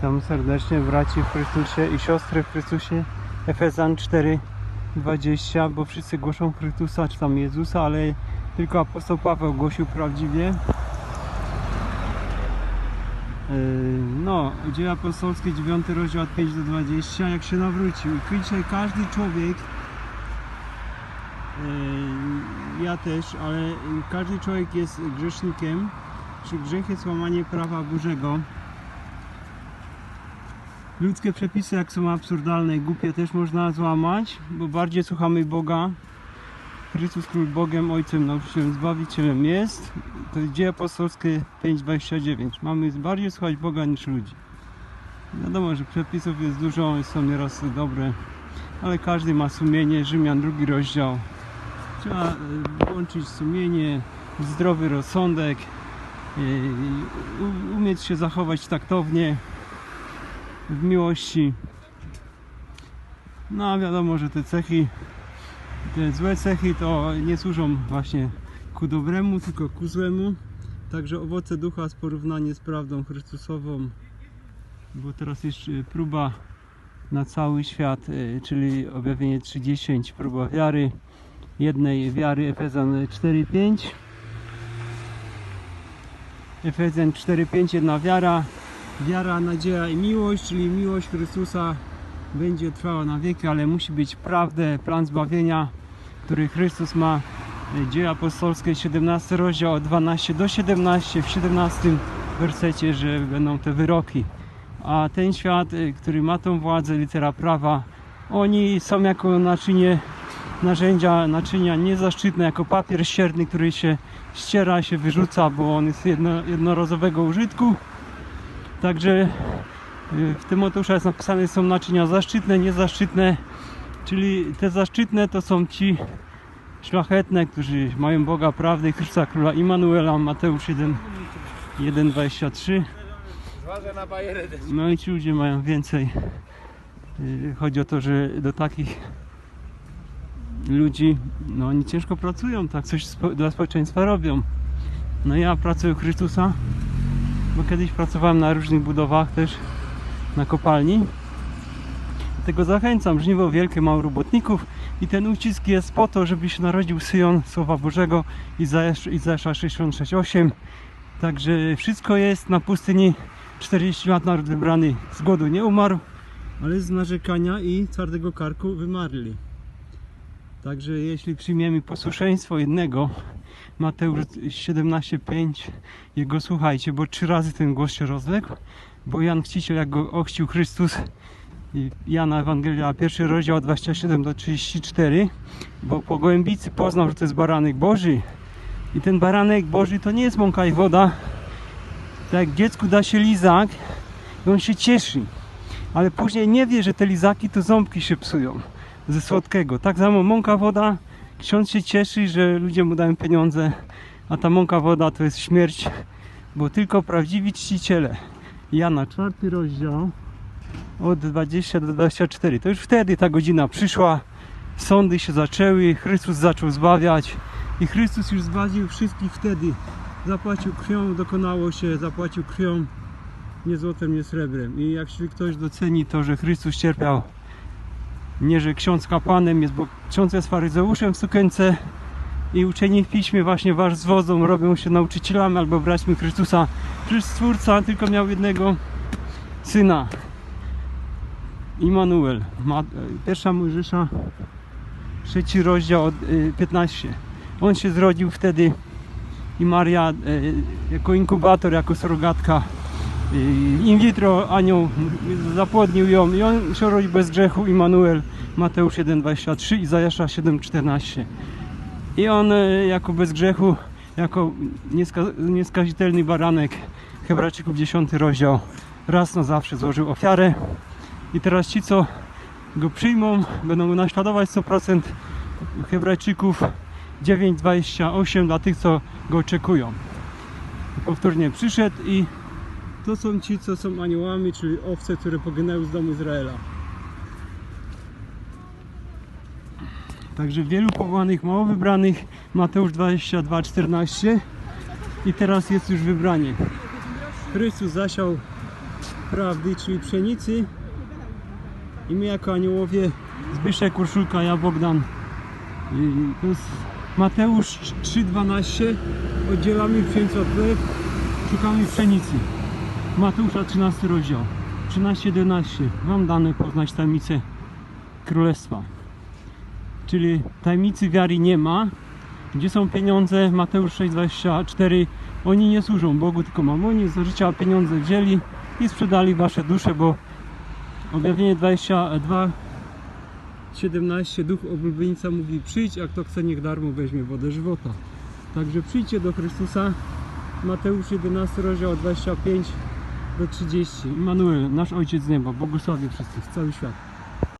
Witam serdecznie braci w Chrystusie i siostry w Chrystusie. Efezjan 4:20, bo wszyscy głoszą Chrystusa czy tam Jezusa, ale tylko apostoł Paweł głosił prawdziwie. Yy, No, dzieje apostolskie 9 rozdział od 5 do 20, jak się nawrócił. I dzisiaj każdy człowiek, yy, ja też, ale każdy człowiek jest grzesznikiem, czy grzech jest łamanie prawa Bożego. Ludzkie przepisy, jak są absurdalne i głupie, też można złamać, bo bardziej słuchamy Boga. Chrystus Król Bogiem, Ojcem, Nauczycielem, Zbawicielem jest. To jest dzieje apostolskie 5,29. Mamy bardziej słuchać Boga niż ludzi. Wiadomo, że przepisów jest dużo, są nieraz dobre, ale każdy ma sumienie. Rzymian, drugi rozdział. Trzeba e, włączyć sumienie, zdrowy rozsądek, e, umieć się zachować taktownie w miłości. No a wiadomo, że te cechy, te złe cechy to nie służą właśnie ku dobremu, tylko ku złemu. Także owoce ducha z porównanie z prawdą Chrystusową, bo teraz jest y, próba na cały świat, y, czyli objawienie 30, próba wiary, jednej wiary Efezjan 4:5. Efezjan 4:5 jedna wiara, wiara, nadzieja i miłość, czyli miłość Chrystusa będzie trwała na wieki, ale musi być prawdę, plan zbawienia, który Chrystus ma. Dzieje apostolskie 17 rozdział od 12 do 17 w 17 wersecie, że będą te wyroki. A ten świat, y, który ma tą władzę, litera prawa, oni są jako naczynie, narzędzia, naczynia niezaszczytne, jako papier ścierny, który się ściera, się wyrzuca, bo on jest jedno, jednorazowego użytku. Także y, w Tymoteusza jest napisane, są naczynia zaszczytne, niezaszczytne, czyli te zaszczytne to są ci szlachetne, którzy mają Boga prawdy Chrystusa Króla Immanuela, Mateusz 1, 1,23. Zważę na bajerę też. No i ci ludzie mają więcej. Y, Chodzi o to, że do takich ludzi, no oni ciężko pracują, tak coś dla społeczeństwa robią. No ja pracuję Chrystusa, bo kiedyś pracowałem na różnych budowach też, na kopalni. Tego zachęcam, żniwo wielkie, mało robotników i ten ucisk jest po to, żeby się narodził Syjon Słowa Bożego Izajasza Izajasza 66,8 Także wszystko jest na pustyni 40 lat naród wybrany z głodu nie umarł, ale z narzekania i twardego karku wymarli. Także jeśli przyjmiemy posłuszeństwo jednego, Mateusz 17,5, jego słuchajcie, bo trzy razy ten głos się rozległ, bo Jan Chrzciciel, jak go ochrzcił Chrystus, Jana Ewangelia, pierwszy rozdział od 27 do 34, bo po gołębicy poznał, że to jest baranek Boży, i ten baranek Boży to nie jest mąka i woda. Tak dziecku da się lizak i on się cieszy. Ale później nie wie, że te lizaki to ząbki się psują ze słodkiego. Tak samo mąka woda, ksiądz się cieszy, że ludzie mu dają pieniądze, a ta mąka woda to jest śmierć, bo tylko prawdziwi czciciele. Jana, czwarty rozdział od 20 do 24. To już wtedy ta godzina przyszła, sądy się zaczęły, Chrystus zaczął zbawiać. I Chrystus już zbawił wszystkich wtedy. Zapłacił krwią, dokonało się, zapłacił krwią, nie złotem, nie srebrem. I jak ktoś doceni to, że Chrystus cierpiał, nie że ksiądz kapłanem jest, bo ksiądz jest faryzeuszem w sukience i uczeni w piśmie właśnie wasz zwodzą, robią się nauczycielami albo braćmi Chrystusa. Przecież Stwórca tylko miał jednego syna. Immanuel. Ma, pierwsza Mojżesza, trzeci rozdział od y, 15. On się zrodził wtedy i Maria e, jako inkubator, jako surrogatka e, in vitro anioł zapłodnił ją i on się rodzi bez grzechu. Immanuel Mateusz 1,23 Izajasza 7,14 i on e, jako bez grzechu jako nieska, nieskazitelny baranek Hebrajczyków 10 rozdział raz na zawsze złożył ofiarę. I teraz ci co go przyjmą będą go naśladować 100% Hebrajczyków 9,28 dla tych, co go oczekują. Powtórnie przyszedł i to są ci, co są aniołami, czyli owce, które poginęły z domu Izraela. Także wielu powołanych, mało wybranych. Mateusz 22,14 i teraz jest już wybranie. Chrystus zasiał prawdy, czyli pszenicy. I my jako aniołowie, Zbyszek, Urszulka, ja, Bogdan. I to jest Mateusz 3,12. Oddzielamy pszenicę od plew, szukamy pszenicy. Mateusza 13 rozdział. 13-11. Wam dane poznać tajemnicę Królestwa. Czyli tajemnicy wiary nie ma. Gdzie są pieniądze? Mateusz 6,24. Oni nie służą Bogu, tylko mamonie. Za życia pieniądze wzięli i sprzedali wasze dusze, bo objawienie 22 17 duch oblubienica mówi przyjdź, a kto chce niech darmo weźmie wodę żywota. Także przyjdźcie do Chrystusa. Mateusz 11 rozdział 25 do 30. Immanuel, nasz Ojciec z nieba, błogosławię wszystkich, cały świat.